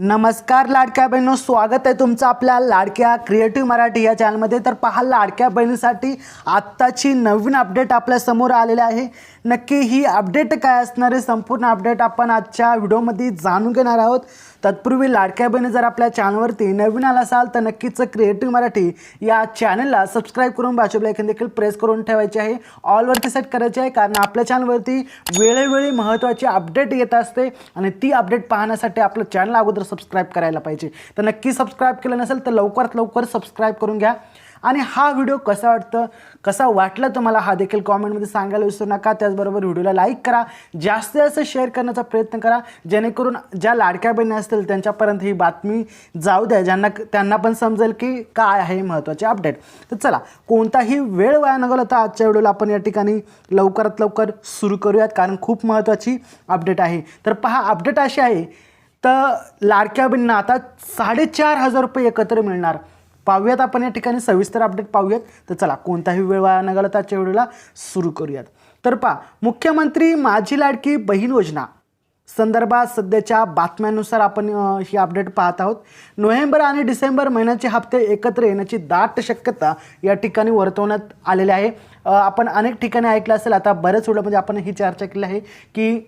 नमस्कार लाडक्या बहिणी स्वागत आहे तुमचं आपल्या लाडक्या क्रिएटिव्ह मराठी या चॅनलमध्ये तर पहा लाडक्या बहिणीसाठी आत्ताची नवीन अपडेट आपल्यासमोर आलेली आहे. नक्की ही अपडेट काय असणार आहे संपूर्ण अपडेट आपण आजच्या व्हिडिओमध्ये जाणून घेणार आहोत. तत्पूर्वी लाडक्या बहिणी जर आपल्या चॅनलवरती नवीन आला असाल तर नक्कीच क्रिएटिव्ह मराठी या चॅनलला सबस्क्राईब करून बाजू ब्लॅकन देखील प्रेस करून ठेवायची आहे. ऑलवरती सेट करायची आहे कारण आपल्या चॅनलवरती वेळोवेळी महत्त्वाची अपडेट येत असते आणि ती अपडेट पाहण्यासाठी आपलं चॅनल अगोदर सबस्क्राईब करायला पाहिजे. तर नक्की सबस्क्राईब केलं नसेल तर लवकरात लवकर सबस्क्राईब करून घ्या. आणि हा व्हिडिओ कसा वाटतं कसा वाटला तुम्हाला हा देखील कॉमेंटमध्ये सांगायला विसरू नका. त्याचबरोबर व्हिडिओला लाईक करा जास्तीत जास्त शेअर करण्याचा प्रयत्न करा. जेणेकरून ज्या लाडक्या बहिणी असतील त्यांच्यापर्यंत ही बातमी जाऊ द्या ज्यांना त्यांना पण समजेल की काय आहे महत्त्वाचे अपडेट. तर चला कोणताही वेळ वाया न घालवता आजच्या व्हिडिओला आपण या ठिकाणी लवकरात लवकर सुरू करूयात कारण खूप महत्त्वाची अपडेट आहे. तर पहा अपडेट अशी आहे तर लाडक्या बहिणींना आता साडेचार हजार रुपये एकत्र मिळणार. पाहूयात आपण या ठिकाणी. सविस्तर अपडेट पाहूयात. तर चला कोणताही वेळ वाया न घालत आजच्या व्हिडिओला सुरू करूयात. तर पहा मुख्यमंत्री माझी लाडकी बहीण योजना संदर्भात सध्याच्या बातम्यानुसार आपण ही अपडेट पाहत आहोत. नोव्हेंबर आणि डिसेंबर महिन्याचे हप्ते एकत्र येण्याची दाट शक्यता या ठिकाणी वर्तवण्यात आलेली आहे. आपण अनेक ठिकाणी ऐकलं असेल. आता बऱ्याच वेळामध्ये म्हणजे आपण ही चर्चा केली आहे की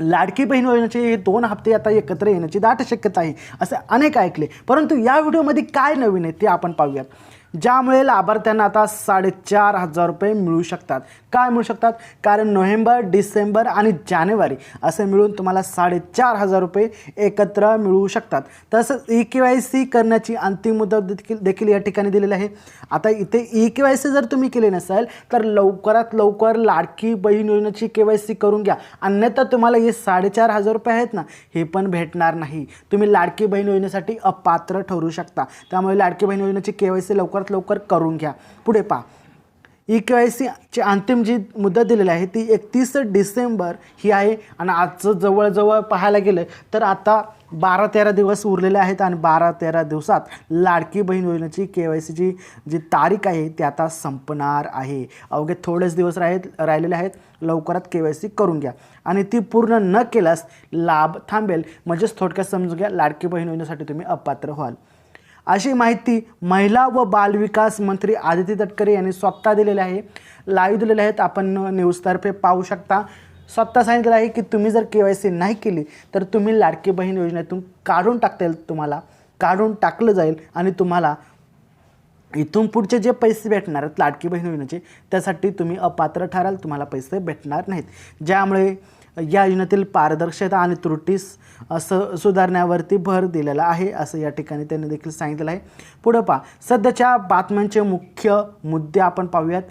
लाडकी बहीण योजनेचे हे दोन हप्ते आता एकत्र येण्याची दाट शक्यता आहे असे अनेक ऐकले. परंतु या व्हिडिओमध्ये काय नवीन आहे ते आपण पाहूयात. ज्यामुळे लाभार्थ्यांना आता साडेचार हजार रुपये मिळू शकतात. काय मिळू शकतात? कारण नोव्हेंबर डिसेंबर आणि जानेवारी असे मिळून तुम्हाला साडेचार हजार रुपये एकत्र मिळू शकतात. तसंच ई के वाय सी करण्याची अंतिम मुदत देखील देखील या ठिकाणी दिलेली आहे. आता इथे ई के वाय सी जर तुम्ही केले नसाल तर लवकरात लवकर लाडकी बहीण योजनेची के वाय सी करून घ्या. अन्यथा तुम्हाला हे साडेचार हजार रुपये आहेत ना हे पण भेटणार नाही. तुम्ही लाडकी बहीण योजनेसाठी अपात्र ठरू शकता. त्यामुळे लाडकी बहीण योजनेची के वाय सी लवकर लवकरात लवकर करून घ्या. पुढे पहा. ई के वाय सीची अंतिम जी मुदत दिलेली आहे ती एकतीस डिसेंबर ही आहे. आणि आजचं जवळजवळ पाहायला गेलं तर आता बारा तेरा दिवस उरलेले आहेत आणि बारा तेरा दिवसात लाडकी बहीण योजनेची के वाय सीची जी तारीख आहे ती आता संपणार आहे. अवघे थोडेच दिवस राहत राहिलेले आहेत. लवकरात के वाय सी करून घ्या. आणि ती पूर्ण न केल्यास लाभ थांबेल. म्हणजेच थोडक्यात समजून घ्या लाडकी बहीण योजनेसाठी तुम्ही अपात्र व्हाल. अशी माहिती महिला व बालविकास मंत्री आदिती तटकरे यांनी स्वतः दिलेली आहे. लाईव्ह दिलेले आहेत. आपण न्यूजतर्फे पाहू शकता. स्वतः सांगितलं आहे की तुम्ही जर के वाय सी नाही केली तर तुम्ही लाडकी बहीण योजनेतून काढून टाकता येईल तुम्हाला. काढून टाकलं जाईल आणि तुम्हाला इथून पुढचे जे पैसे भेटणार आहेत लाडकी बहीण योजनेचे त्यासाठी तुम्ही अपात्र ठराल. तुम्हाला पैसे भेटणार नाहीत. ज्यामुळे या योजनेतील पारदर्शकता आणि त्रुटीस असं सुधारण्यावरती भर दिलेला आहे असं या ठिकाणी त्यांनी देखील सांगितलं आहे. पुढं पहा. सध्याच्या बातम्यांचे मुख्य मुद्दे आपण पाहूयात.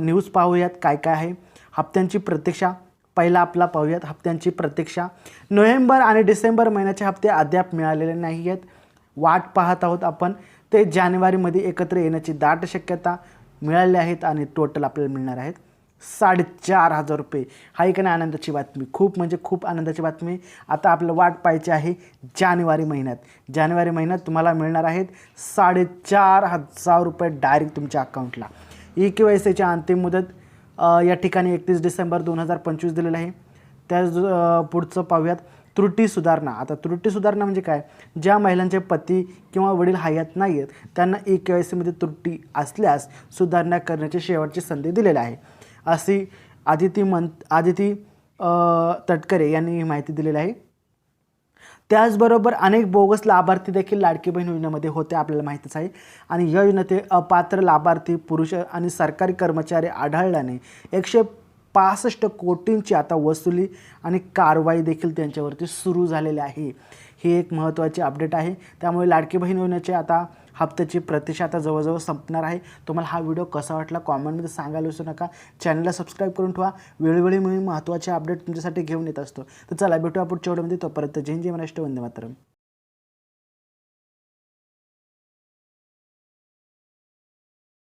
न्यूज पाहूयात. काय काय आहे? हप्त्यांची प्रतीक्षा. पहिला आपला पाहूयात. हप्त्यांची प्रतीक्षा. नोव्हेंबर आणि डिसेंबर महिन्याचे हप्ते अद्याप मिळालेले नाही आहेत वाट पाहत आहोत आपण. ते जानेवारीमध्ये एकत्र येण्याची दाट शक्यता मिळाली आहेत आणि टोटल आपल्याला मिळणार आहेत. साडेचार हजार रुपये. हा एक नाही आनंदाची बातमी. खूप म्हणजे खूप आनंदाची बातमी. आता आपलं वाट पाहायची आहे जानेवारी महिन्यात. जानेवारी महिन्यात तुम्हाला मिळणार आहेत साडेचार हजार रुपये डायरेक्ट तुमच्या अकाउंटला ई के वाय सीची अंतिम मुदत या ठिकाणी एकतीस डिसेंबर दोन हजार पंचवीस दिलेलं आहे. त्याच पुढचं पाहूयात. त्रुटी सुधारणा. आता त्रुटी सुधारणा म्हणजे काय? ज्या महिलांचे पती किंवा वडील हयात नाही आहेत त्यांना ई के वाय सीमध्ये त्रुटी असल्यास सुधारणा करण्याची शेवटची संधी दिलेली आहे. अशी आदिती मन आदिती तटकरे यांनी ही माहिती दिलेली आहे. त्याचबरोबर अनेक बोगस लाभार्थी देखील लाडकी बहीण योजनेमध्ये होते आपल्याला माहितीच आहे. आणि या योजनेत अपात्र लाभार्थी पुरुष आणि सरकारी कर्मचारी आढळल्याने एकशे पासष्ट कोटींची आता वसुली आणि कारवाई देखील त्यांच्यावरती सुरू झालेली आहे. ही एक महत्त्वाची अपडेट आहे. त्यामुळे लाडकी बहीण योजनेचे आता हप्त्याची प्रतीक्षा आता जवळजवळ संपणार आहे. तुम्हाला हा व्हिडिओ कसा वाटला कॉमेंटमध्ये सांगायला विसरू नका. चॅनलला सबस्क्राईब करून ठेवा. वेळोवेळी मी महत्त्वाचे अपडेट तुमच्यासाठी घेऊन येत असतो. तर चला भेटूया पुढच्या व्हिडिओमध्ये. तोपर्यंत जय जय महाराष्ट्र. वंदे मातरम.